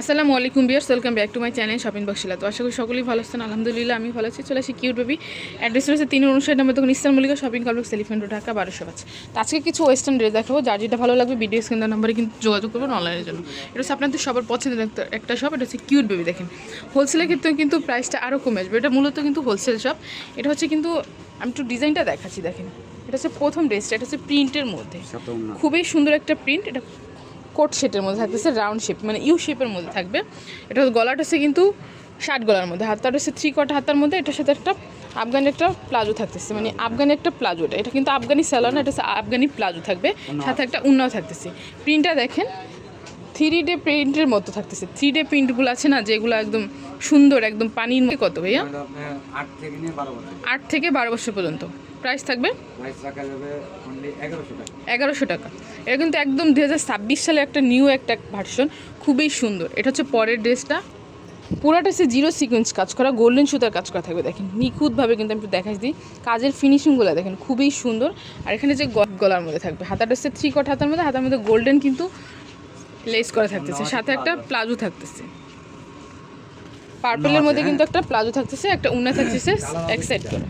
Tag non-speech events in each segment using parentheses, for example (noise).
আসসালামু আলাইকুম viewers welcome back to my channel shopping বক্সিলা তো আশা করি সকলেই ভালো আছেন আলহামদুলিল্লাহ আমি ভালো আছি। চলে আসি কিউট বেবি। অ্যাড্রেস রয়েছে তিন অনুষ্ঠান নাম্বার তখন eastern Mallika shopping complex elephant road Dhaka বারোশো পাঁচ। তো আজকে কিছু ওয়েস্টার্ন ড্রেস দেখাবো যার যেটা ভালো লাগবে ভিডিও স্ক্রিন নাম্বারে কিন্তু যোগাযোগ করবেন অনলাইনের জন্য। এটা হচ্ছে আপনাদের সবার পছন্দের একটা একটা শপ এটা হচ্ছে কিউট বেবি দেখেন। হোলসেলের ক্ষেত্রে কিন্তু প্রাইসটা আরও কমে আসবে। এটা মূলত কিন্তু হোলসেল শপ এটা হচ্ছে কিন্তু আমি একটু ডিজাইনটা দেখাচ্ছি দেখেন। এটা হচ্ছে প্রথম ড্রেসটা এটা হচ্ছে প্রিন্টের মধ্যে। খুবই সুন্দর একটা প্রিন্ট এটা কোট শেপের মধ্যে থাকতেছে রাউন্ড শেপ মানে ইউ শেপের মধ্যে থাকবে। এটা গলাটা হচ্ছে কিন্তু ষাট গলার মধ্যে হাতটা হচ্ছে থ্রি কট হাতার মধ্যে এটার সাথে একটা আফগানি একটা প্লাজো থাকতেছে মানে আফগানি একটা প্লাজো এটা। এটা কিন্তু আফগানি স্যালো না এটা হচ্ছে আফগানি প্লাজো থাকবে সাথে একটা উন্নাও থাকতেছে। প্রিন্টটা দেখেন থ্রি ডে প্রিন্টের মতো থাকতেছে। থ্রি ডে প্রিন্টগুলো আছে না যেগুলো একদম সুন্দর একদম পানির কত ভাইয়া? আট থেকে বারো বছর পর্যন্ত। প্রাইস থাকবে? এগারোশো টাকা। এটা কিন্তু একদম দু হাজার ছাব্বিশ সালে একটা নিউ একটা ভার্সন খুবই সুন্দর। এটা হচ্ছে পরের ড্রেসটা। পুরোটা সে জিরো সিকোয়েন্স কাজ করা গোল্ডেন সুতার কাজ করা থাকবে। দেখেন নিখুঁতভাবে কিন্তু আমি একটু দেখাই দিই। কাজের ফিনিশিংগুলো দেখেন খুবই সুন্দর। আর এখানে যে গলার মধ্যে থাকবে হাতাটা সে থ্রি কট হাতার মধ্যে হাতার মধ্যে গোল্ডেন কিন্তু লেস করা থাকতেছে। সাথে একটা প্লাজো থাকতেছে। পার্পলের মধ্যে কিন্তু একটা প্লাজো থাকতেছে একটা উন্না থাকতেছে এক সাইড করে।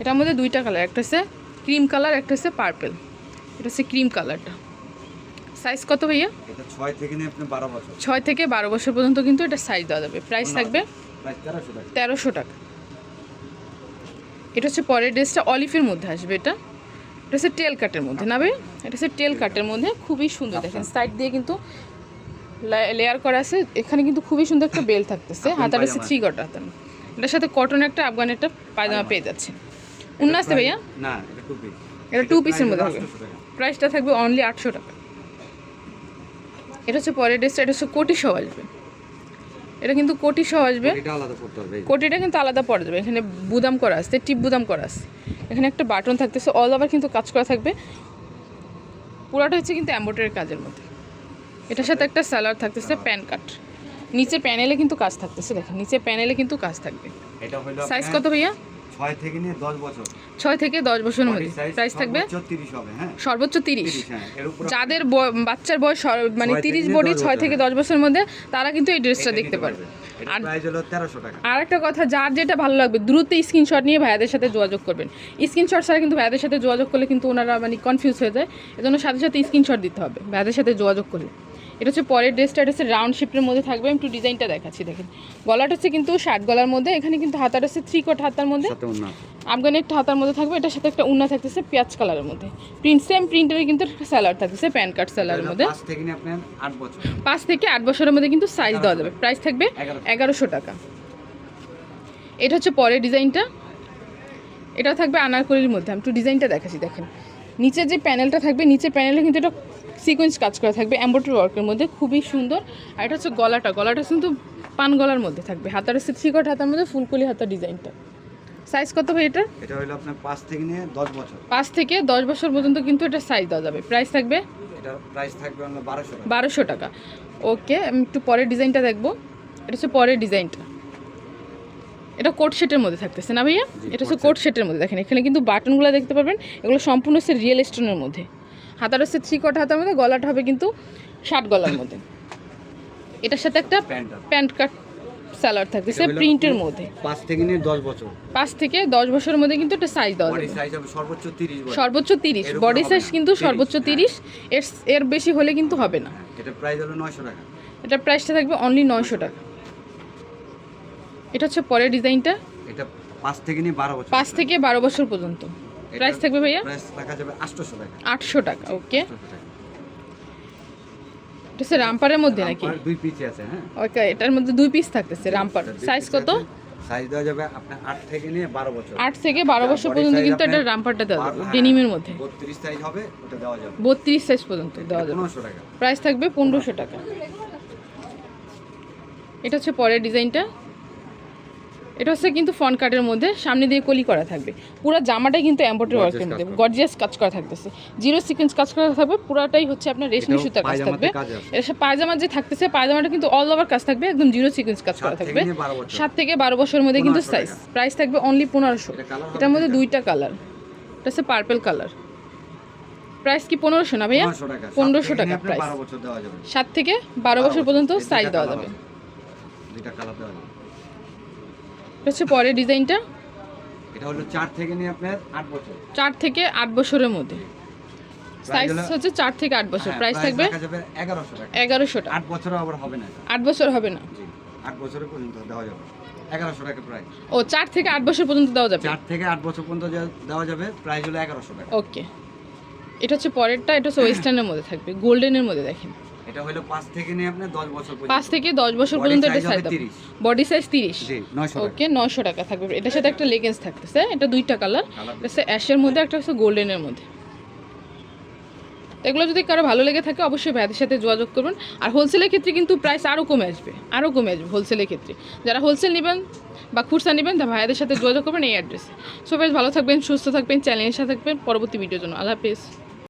এটার মধ্যে দুইটা কালার একটা হচ্ছে ক্রিম কালার একটা হচ্ছে পার্পেল। এটা হচ্ছে ক্রিম কালারটা। সাইজ কত ভাইয়া? এটা ছয় থেকে নিয়ে আপনি বারো বছর। পর্যন্ত কিন্তু এটা সাইজ দেওয়া যাবে। প্রাইস থাকবে তেরোশো টাকা। এটা হচ্ছে পরের ড্রেসটা অলিফের মধ্যে আসবে এটা। এটা হচ্ছে টেল কাটের মধ্যে না ভাই? এটা হচ্ছে টেল কাটের মধ্যে খুবই সুন্দর দেখেন। সাইড দিয়ে কিন্তু লেয়ার করা আছে। এখানে কিন্তু খুবই সুন্দর একটা বেল থাকতেছে। হাতার হচ্ছে। থ্রি কটা হাতার। এটার সাথে কটন একটা আফগান একটা পায়জামা। পেয়ে যাচ্ছে। উন্না আসতে ভাইয়া না এটা টু পিস এটা টু পিসের মধ্যে হবে। প্রাইসটা থাকবে অনলি আটশো টাকা। এটা হচ্ছে পরের ড্রেসটা এটা হচ্ছে কোটি সহ আসবে। এটা কিন্তু কোটি সহ আসবে। কোটিটা কিন্তু আলাদা পড়ে যাবে। এখানে বুদাম করা আছে টিপ বুদাম করা আছে। এখানে একটা বাটন থাকতেছে অল ওভার কিন্তু কাজ করা থাকবে। পুরাটা হচ্ছে কিন্তু অ্যাম্বোটারি কাজের মধ্যে। এটার সাথে একটা স্যালাড থাকতেছে প্যান কাট। নিচে প্যানেলে কিন্তু কাজ থাকতেছে দেখেন নিচে প্যানেলে কিন্তু কাজ থাকবে। সাইজ কত ভাইয়া? ছয় থেকে নিয়ে দশ বছর। ছয় থেকে দশ বছরের মধ্যে। প্রাইস থাকবে সর্বোচ্চ তিরিশ হবে হ্যাঁ। সর্বোচ্চ তিরিশ। হ্যাঁ যাদের বাচ্চার বয়স মানে তিরিশ বডি ছয় থেকে দশ বছরের মধ্যে তারা কিন্তু এই ড্রেসটা দেখতে পারবে। আর আর একটা কথা যার যেটা ভালো লাগবে দ্রুত স্ক্রিনশট নিয়ে ভাইয়াদের সাথে যোগাযোগ করবেন। স্ক্রিনশট ছাড়া কিন্তু ভাইয়াদের সাথে যোগাযোগ করলে কিন্তু ওনারা মানে কনফিউজ হয়ে যায়। এজন্য সাথে সাথে স্ক্রিনশট দিতে হবে ভাইয়াদের সাথে যোগাযোগ করলে। এটা হচ্ছে পরের ড্রেসটা এটা হচ্ছে রাউন্ড শেপের মধ্যে থাকবে। আমি একটু ডিজাইনটা দেখাচ্ছি দেখেন। গলাটা হচ্ছে কিন্তু শার্ট গলার মধ্যে এখানে কিন্তু হাতাটা হচ্ছে থ্রি কট হাতার মধ্যে। সাথে আফগানি একটা হাতার মধ্যে থাকবে এটার সাথে একটা উন্না থাকতেছে পেঁয়াজ কালারের মধ্যে। প্রিন্ট সেম প্রিন্টের কিন্তু স্যালাড থাকতেছে প্যান কার্ড স্যালারের মধ্যে। পাঁচ থেকে আট বছর। পাঁচ থেকে আট বছরের মধ্যে কিন্তু সাইজ দেওয়া যাবে। প্রাইস থাকবে এগারোশো। এগারোশো টাকা। এটা হচ্ছে পরের ডিজাইনটা এটা থাকবে আনারকলির মধ্যে। আমি একটু ডিজাইনটা দেখাচ্ছি দেখেন। নিচে যে প্যানেলটা থাকবে নিচে প্যানেলে কিন্তু এটা সিকোয়েন্স কাজ করা থাকবে এম্ব্রয়ডারি ওয়ার্কের মধ্যে খুবই সুন্দর। আর এটা হচ্ছে গলাটা গলাটা কিন্তু পান গলার মধ্যে থাকবে। হাতার থ্রিকট হাতার মধ্যে ফুলকলি হাতার ডিজাইনটা। সাইজ কত ভাই এটা এটা হলো আপনার পাঁচ থেকে নিয়ে দশ বছর। পাঁচ থেকে দশ বছর পর্যন্ত কিন্তু এটা সাইজ দেওয়া যাবে। প্রাইস থাকবে? এটার প্রাইস থাকবে অন্য বারোশো টাকা। বারোশো টাকা। ওকে আমি একটু পরের ডিজাইনটা দেখব। এটা হচ্ছে পরের ডিজাইনটা। এটা কোট সেটের মধ্যে থাকতেছে না ভাইয়া? এটা হচ্ছে কোট সেটের মধ্যে। দেখেন এখানে কিন্তু বাটনগুলো দেখতে পারবেন। এগুলো সম্পূর্ণ হচ্ছে রিয়েল স্টোনের মধ্যে। হাতার হচ্ছে থ্রি কট হাতার মধ্যে গলাটা হবে কিন্তু ষাট গলার মধ্যে। এটার সাথে একটা প্যান্ট কাট স্যালাড থাকতেছে প্রিন্টের মধ্যে। পাঁচ থেকে নিয়ে দশ বছর। পাঁচ থেকে দশ বছরের মধ্যে কিন্তু একটা সাইজ দেওয়া সর্বোচ্চ তিরিশ সর্বোচ্চ তিরিশ বডি সাইজ কিন্তু সর্বোচ্চ হ্যাঁ। তিরিশ এর এর বেশি হলে কিন্তু হবে না। এটা প্রাইস হলো নয়শো টাকা। এটা প্রাইসটা থাকবে অনলি নয়শো টাকা। এটা হচ্ছে পরের ডিজাইনটা এটা পাঁচ থেকে নিয়ে বারো বছর। পাঁচ থেকে বারো বছর পর্যন্ত। প্রাইস থাকবে ভাইয়া? প্রাইস রাখা যাবে আটশোশো টাকা। আটশো টাকা ওকে। 800 এটা হচ্ছে রামপারের মধ্যে নাকি? দুই পিচে আছে হ্যাঁ। ওকে এটার মধ্যে দুই পিস থাকতেছে রামপার। সাইজ কত? সাইজ দেওয়া যাবে আপনার আট থেকে নিয়ে বারো বছর। আট থেকে বারো বছর পর্যন্ত কিন্তু এটা রামপারটা দেওয়া যাবে ডেনিমের মধ্যে। বত্রিশ সাইজ হবে ওটা দেওয়া যাবে। বত্রিশ সাইজ পর্যন্ত দেওয়া যাবে। টাকা। প্রাইস থাকবে পনেরোশো টাকা। এটা হচ্ছে পরের ডিজাইনটা এটা হচ্ছে কিন্তু ফন কার্ডের মধ্যে সামনে দিয়ে কলি করা থাকবে। পুরো জামাটাই কিন্তু Gorgeous ওয়ার্কের মধ্যে গর্জিয়াস কাজ করা থাকতেছে। জিরো সিকোয়েন্স কাজ করা থাকবে পুরাটাই হচ্ছে আপনার রেশমি সুতার কাজ থাকবে। সাথে পায়জামা যে থাকতেছে পায়জামাটা কিন্তু অল ওভার কাজ থাকবে একদম জিরো সিকোয়েন্স কাজ করা থাকবে। সাত থেকে বারো বছরের মধ্যে কিন্তু সাইজ। প্রাইস থাকবে অনলি পনেরোশো। এটা এটার মধ্যে দুইটা। কালার এটা হচ্ছে পার্পেল কালার প্রাইস কি পনেরোশো না ভাইয়া? পনেরোশো টাকা। প্রাইস সাত থেকে বারো বছর পর্যন্ত সাইজ দেওয়া যাবে। দুইটা কালার দেওয়া যাবে। এটা হচ্ছে পরের ডিজাইনটা? এটা হলো চার থেকে নিয়ে আপনার আট বছর। চার থেকে আট বছরের মধ্যে। সাইজ হচ্ছে চার থেকে আট বছর। হ্যাঁ, প্রাইস থাকবে রাখা যাবে এগারোশো টাকা। এগারোশো টাকা। আট বছর আবার হবে না এটা। আট বছর হবে না। জি আট বছরের পর্যন্ত দেওয়া যাবে। এগারোশো টাকা প্রাইস ও চার থেকে আট বছর পর্যন্ত দেওয়া যাবে? চার থেকে আট বছর পর্যন্ত দেওয়া যাবে প্রাইস হলো এগারোশো টাকা। ওকে এটা হচ্ছে পরেরটা এটা হচ্ছে (coughs) ওয়েস্টার্নের মধ্যে থাকবে গোল্ডেনের মধ্যে দেখেন। এটা হলো পাঁচ থেকে নিয়ে আপনার দশ বছর পর্যন্ত। পাঁচ থেকে দশ বছর পর্যন্ত এটা সাইজ হবে 30 বডি সাইজ তিরিশ। জি নয়শো টাকা। ওকে নশো টাকা থাকবে। এটার সাথে একটা লেগেন্স থাকতেছে এটা দুইটা কালার এটা অ্যাশের মধ্যে একটা হচ্ছে গোল্ডেনের মধ্যে। এগুলো যদি কারও ভালো লেগে থাকে অবশ্যই ভাইদের সাথে যোগাযোগ করবেন আর হোলসেলের ক্ষেত্রে কিন্তু প্রাইস আরও কমে আসবে আরও কমে আসবে হোলসেলের ক্ষেত্রে। যারা হোলসেল নেবেন বা খুচরা নেবেন তা ভাইদের সাথে যোগাযোগ করবেন এই অ্যাড্রেসে সো বেশ ভালো থাকবেন সুস্থ থাকবেন চ্যানেলের সাথে থাকবেন। পরবর্তী ভিডিওর জন্য। আল্লাহ হাফিজ।